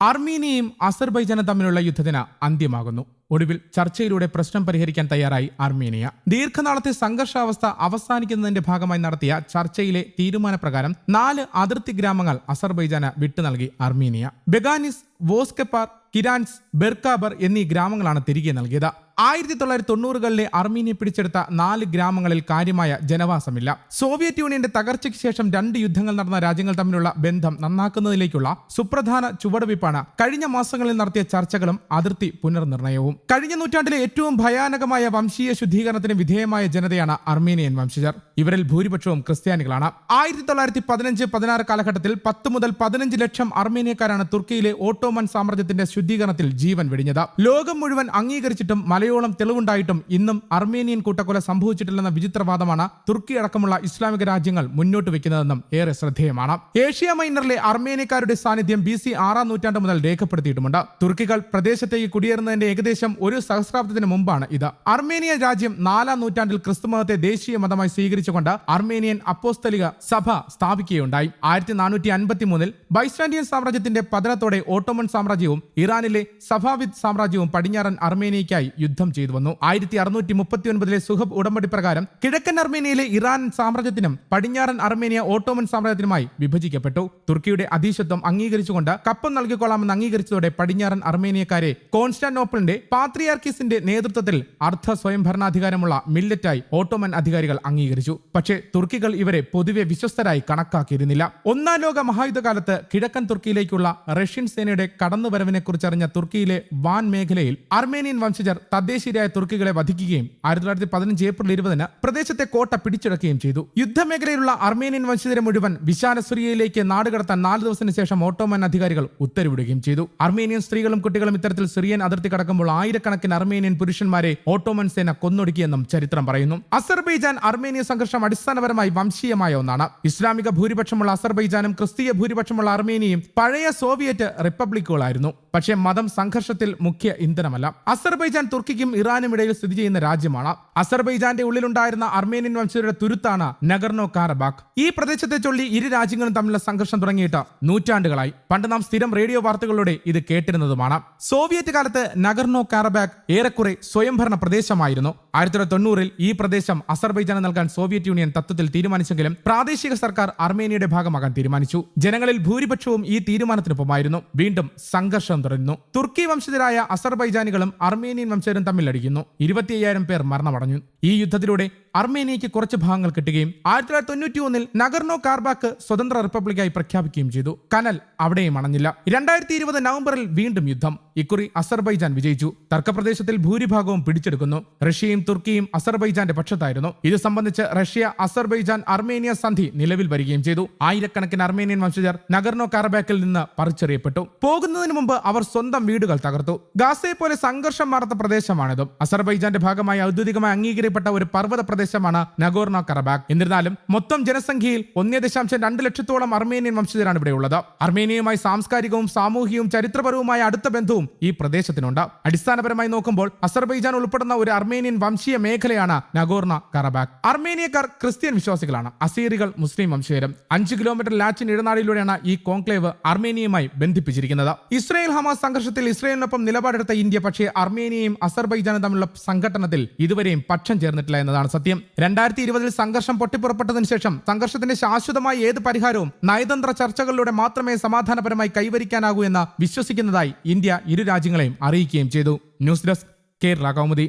അർമീനിയയും അസർബൈജാനും തമ്മിലുള്ള യുദ്ധത്തിന് അന്ത്യമാകുന്നു. ഒടുവിൽ ചർച്ചയിലൂടെ പ്രശ്നം പരിഹരിക്കാൻ തയ്യാറായി അർമീനിയ. ദീർഘനാളത്തെ സംഘർഷാവസ്ഥ അവസാനിക്കുന്നതിന്റെ ഭാഗമായി നടത്തിയ ചർച്ചയിലെ തീരുമാനപ്രകാരം നാല് അതിർത്തി ഗ്രാമങ്ങൾ അസർബൈജാന് വിട്ടു നൽകി അർമീനിയ. ബെഗാനിസ് വോസ്കെപ്പാർ കിരാൻസ് ബെർക്കാബർ എന്നീ ഗ്രാമങ്ങളാണ് തിരികെ നൽകിയത്. ആയിരത്തി തൊള്ളായിരത്തി തൊണ്ണൂറുകളിലെ അർമീനിയ പിടിച്ചെടുത്ത നാല് ഗ്രാമങ്ങളിൽ കാര്യമായ ജനവാസമില്ല. സോവിയറ്റ് യൂണിയന്റെ തകർച്ചയ്ക്ക് ശേഷം രണ്ട് യുദ്ധങ്ങൾ നടന്ന രാജ്യങ്ങൾ തമ്മിലുള്ള ബന്ധം നന്നാക്കുന്നതിലേക്കുള്ള സുപ്രധാന ചുവടുവയ്പ്പാണ് കഴിഞ്ഞ മാസങ്ങളിൽ നടത്തിയ ചർച്ചകളും അതിർത്തി പുനർനിർണയവും. കഴിഞ്ഞ നൂറ്റാണ്ടിലെ ഏറ്റവും ഭയാനകമായ വംശീയ ശുദ്ധീകരണത്തിന് വിധേയമായ ജനതയാണ് അർമീനിയൻ വംശജർ. ഇവരിൽ ഭൂരിപക്ഷവും ക്രിസ്ത്യാനികളാണ്. ആയിരത്തി തൊള്ളായിരത്തി പതിനഞ്ച് പതിനാറ് കാലഘട്ടത്തിൽ പത്ത് മുതൽ പതിനഞ്ച് ലക്ഷം അർമീനിയക്കാരാണ് തുർക്കിയിലെ ഓട്ടോമൻ സാമ്രാജ്യത്തിന്റെ ശുദ്ധീകരണത്തിൽ ജീവൻ വെടിഞ്ഞത്. ലോകം മുഴുവൻ അംഗീകരിച്ചിട്ടും മലയോളം തെളിവുണ്ടായിട്ടും ഇന്നും അർമേനിയൻ കൂട്ടക്കൊല സംഭവിച്ചിട്ടില്ലെന്ന വിചിത്രവാദമാണ് തുർക്കി അടക്കമുള്ള ഇസ്ലാമിക രാജ്യങ്ങൾ മുന്നോട്ട് വെക്കുന്നതെന്നും ഏറെ ശ്രദ്ധേയമാണ്. ഏഷ്യ മൈനറിലെ അർമേനിയക്കാരുടെ സാന്നിധ്യം ബി സി ആറാം നൂറ്റാണ്ട് മുതൽ രേഖപ്പെടുത്തിയിട്ടുമുണ്ട്. തുർക്കികൾ പ്രദേശത്തേക്ക് കുടിയേറുന്നതിന്റെ ഏകദേശം ഒരു സഹസ്രാബ്ദത്തിന് മുമ്പാണ് ഇത്. അർമേനിയ രാജ്യം നാലാം നൂറ്റാണ്ടിൽ ക്രിസ്തുമതത്തെ ദേശീയ മതമായി സ്വീകരിച്ചുകൊണ്ട് അർമേനിയൻ അപ്പോസ്തലിക സഭ സ്ഥാപിക്കുകയുണ്ടായി. ആയിരത്തി നാനൂറ്റി അൻപത്തി മൂന്നിൽ ബൈസ്റ്റാൻഡിയൻ സാമ്രാജ്യത്തിന്റെ പതനത്തോടെ ഓട്ടോമൻ സാമ്രാജ്യവും ഇറാനിലെ സഫാവിദ് സാമ്രാജ്യവും പടിഞ്ഞാറൻ അർമേനിയയ്ക്കായി യുദ്ധം ചെയ്തു വന്നു. ആയിരത്തി അറുന്നൂറ്റി മുപ്പത്തി ഒൻപതിലെ സുഹബ് ഉടമ്പടി പ്രകാരം കിഴക്കൻ അർമേനിയയിലെ ഇറാൻ സാമ്രാജ്യത്തിനും പടിഞ്ഞാറൻ അർമേനിയ ഓട്ടോമൻ സാമ്രാജ്യത്തിനുമായി വിഭജിക്കപ്പെട്ടു. തുർക്കിയുടെ അധീശത്വം അംഗീകരിച്ചുകൊണ്ട് കപ്പം നൽകിക്കൊള്ളാമെന്ന് അംഗീകരിച്ചതോടെ പടിഞ്ഞാറൻ അർമേനിയക്കാരെ കോൺസ്റ്റാന്റോപ്പിളിന്റെ പാത്രിയാർക്കിസിന്റെ നേതൃത്വത്തിൽ അർദ്ധ സ്വയംഭരണാധികാരമുള്ള മില്ലറ്റായി ഓട്ടോമൻ അധികാരികൾ അംഗീകരിച്ചു. പക്ഷേ തുർക്കികൾ ഇവരെ പൊതുവെ വിശ്വസ്തരായി കണക്കാക്കിയിരുന്നില്ല. ഒന്നാം ലോക മഹായുദ്ധകാലത്ത് കിഴക്കൻ തുർക്കിയിലേക്കുള്ള റഷ്യൻ സേനയുടെ കടന്നുവരവിനെ കുറിച്ചറിഞ്ഞ തുർക്കിയിലെ വാൻ മേഖലയിൽ അർമേനിയൻ വംശജർ തദ്ദേശീയരായ തുർക്കികളെ വധിക്കുകയും ആയിരത്തി തൊള്ളായിരത്തി പതിനഞ്ച് ഏപ്രിൽ ഇരുപതിന് പ്രദേശത്തെ കോട്ട പിടിച്ചെടുക്കുകയും ചെയ്തു. യുദ്ധമേഖലയിലുള്ള അർമേനിയൻ വംശജരെ മുഴുവൻ വിശാല സിറിയയിലേക്ക് നാടുകടത്താൻ നാല് ദിവസത്തിന് ശേഷം ഓട്ടോമൻ അധികാരികൾ ഉത്തരവിടുകയും ചെയ്തു. അർമേനിയൻ സ്ത്രീകളും കുട്ടികളും ഇത്തരത്തിൽ സിറിയൻ അതിർത്തി കടക്കുമ്പോൾ ആയിരക്കണക്കിന് അർമേനിയൻ പുരുഷന്മാരെ ഓട്ടോമൻ സേന കൊന്നൊടുക്കിയെന്നും ചരിത്രം പറയുന്നു. അസർബൈജാൻ അർമേനിയ സംഘർഷം അടിസ്ഥാനപരമായി വംശീയമായ ഒന്നാണ്. ഇസ്ലാമിക ഭൂരിപക്ഷമുള്ള അസർബൈജാനും ക്രിസ്തീയ ഭൂരിപക്ഷമുള്ള അർമേനിയയും പഴയ സോവിയറ്റ് റിപ്പബ്ലിക്കുകളായിരുന്നു. പക്ഷേ മതം സംഘർഷത്തിൽ മുഖ്യ ഇന്ധനമല്ല. അസർബൈജാൻ തുർക്കിക്കും ഇറാനും ഇടയിൽ സ്ഥിതി ചെയ്യുന്ന രാജ്യമാണ്. അസർബൈജാന്റെ ഉള്ളിലുണ്ടായിരുന്ന അർമേനിയൻ വംശജരുടെ തുരുത്താണ് നഗർനോ കാരബാക് ഈ പ്രദേശത്തെ ചൊല്ലി ഇരു രാജ്യങ്ങളും തമ്മിലുള്ള സംഘർഷം തുടങ്ങിയിട്ട് നൂറ്റാണ്ടുകളായി. പണ്ട് നാം സ്ഥിരം റേഡിയോ വാർത്തകളിലൂടെ ഇത് കേട്ടിരുന്നതുമാണ്. സോവിയറ്റ് കാലത്ത് നഗർനോ കാരബാക് ഏറെക്കുറെ സ്വയംഭരണ പ്രദേശമായിരുന്നു. ആയിരത്തി തൊള്ളായിരത്തി തൊണ്ണൂറിൽ ഈ പ്രദേശം അസർബൈജാന് നൽകാൻ സോവിയറ്റ് യൂണിയൻ തത്വത്തിൽ തീരുമാനിച്ചെങ്കിലും പ്രാദേശിക സർക്കാർ അർമേനിയയുടെ ഭാഗമാകാൻ തീരുമാനിച്ചു. ജനങ്ങളിൽ ഭൂരിപക്ഷവും ഈ തീരുമാനത്തിനൊപ്പമായിരുന്നു. വീണ്ടും സംഘർഷം തുടരുന്നു. തുർക്കി വംശജരായ അസർബൈജാനികളും അർമേനിയൻ വംശജരും തമ്മിലടിക്കുന്നു. ഇരുപത്തി അയ്യായിരം പേർ മരണമടഞ്ഞു. ഈ യുദ്ധത്തിലൂടെ അർമേനിയയ്ക്ക് കുറച്ച് ഭാഗങ്ങൾ കിട്ടുകയും ആയിരത്തി തൊള്ളായിരത്തി തൊണ്ണൂറ്റി ഒന്നിൽ നഗർനോ കാർബാക്ക് സ്വതന്ത്ര റിപ്പബ്ലിക്കായി പ്രഖ്യാപിക്കുകയും ചെയ്തു. കനൽ അവിടെയും അണഞ്ഞില്ല. രണ്ടായിരത്തി ഇരുപത് നവംബറിൽ വീണ്ടും യുദ്ധം. ഇക്കുറി അസർബൈജാൻ വിജയിച്ചു. തർക്കപ്രദേശത്തിൽ ഭൂരിഭാഗവും പിടിച്ചെടുക്കുന്നു. റഷ്യയും തുർക്കിയും അസർബൈജാന്റെ പക്ഷത്തായിരുന്നു. ഇത് സംബന്ധിച്ച് റഷ്യ അസർബൈജാൻ അർമേനിയ സന്ധി നിലവിൽ വരികയും ചെയ്തു. ആയിരക്കണക്കിന് അർമേനിയൻ വംശജർ നഗർനോ കാർബാക്കിൽ നിന്ന് പറിച്ചെറിയപ്പെട്ടു. പോകുന്നതിന് മുമ്പ് അവർ സ്വന്തം വീടുകൾ തകർത്തു. ഗാസയെ പോലെ സംഘർഷം മാറാത്ത പ്രദേശമാണിത്. അസർബൈജാന്റെ ഭാഗമായി ഔദ്യോഗികമായി അംഗീകരിക്കപ്പെട്ട ഒരു പർവത പ്രദേശമാണ് നഗോർണോ കറബാഗ് എന്നിരുന്നാലും മൊത്തം ജനസംഖ്യയിൽ ഒന്നേ ദശാംശം രണ്ട് ലക്ഷത്തോളം അർമേനിയൻ വംശജരാണ് ഇവിടെയുള്ളത് അർമേനിയയുമായി സാംസ്കാരികവും സാമൂഹികവും ചരിത്രപരവുമായ അടുത്ത ബന്ധവും ഈ പ്രദേശത്തിനുണ്ട്. അടിസ്ഥാനപരമായി നോക്കുമ്പോൾ അസർബൈജാൻ ഉൾപ്പെടുന്ന ഒരു അർമേനിയൻ വംശീയ മേഖലയാണ് നഗോർണ കറബാഗ് അർമേനിയക്കാർ ക്രിസ്ത്യൻ വിശ്വാസികളാണ്. അസീറികൾ മുസ്ലിം വംശീയരും അഞ്ച് കിലോമീറ്റർ ലാച്ചിൻ ഇടനാടിയിലൂടെയാണ് ഈ കോൺക്ലേവ് അർമേനിയയുമായി ബന്ധിപ്പിച്ചിരിക്കുന്നത്. ഇസ്രായേൽ ഹമാസ് സംഘർഷത്തിൽ ഇസ്രായേലിനൊപ്പം നിലപാടെടുത്ത ഇന്ത്യ പക്ഷേ അർമേനിയയും അസർബൈജാനും തമ്മിലുള്ള സംഘട്ടനത്തിൽ ഇതുവരെയും പക്ഷം ചേർന്നിട്ടില്ല എന്നതാണ് സത്യം. രണ്ടായിരത്തി ഇരുപതിൽ സംഘർഷം പൊട്ടിപ്പുറപ്പെട്ടതിന് ശേഷം സംഘർഷത്തിന്റെ ശാശ്വതമായ ഏത് പരിഹാരവും നയതന്ത്ര ചർച്ചകളിലൂടെ മാത്രമേ സമാധാനപരമായി കൈവരിക്കാനാകൂ എന്ന് വിശ്വസിക്കുന്നതായി ഇന്ത്യ ഇരു രാജ്യങ്ങളെയും അറിയിക്കുകയും ചെയ്തു. News desk Kerala Kaumudi.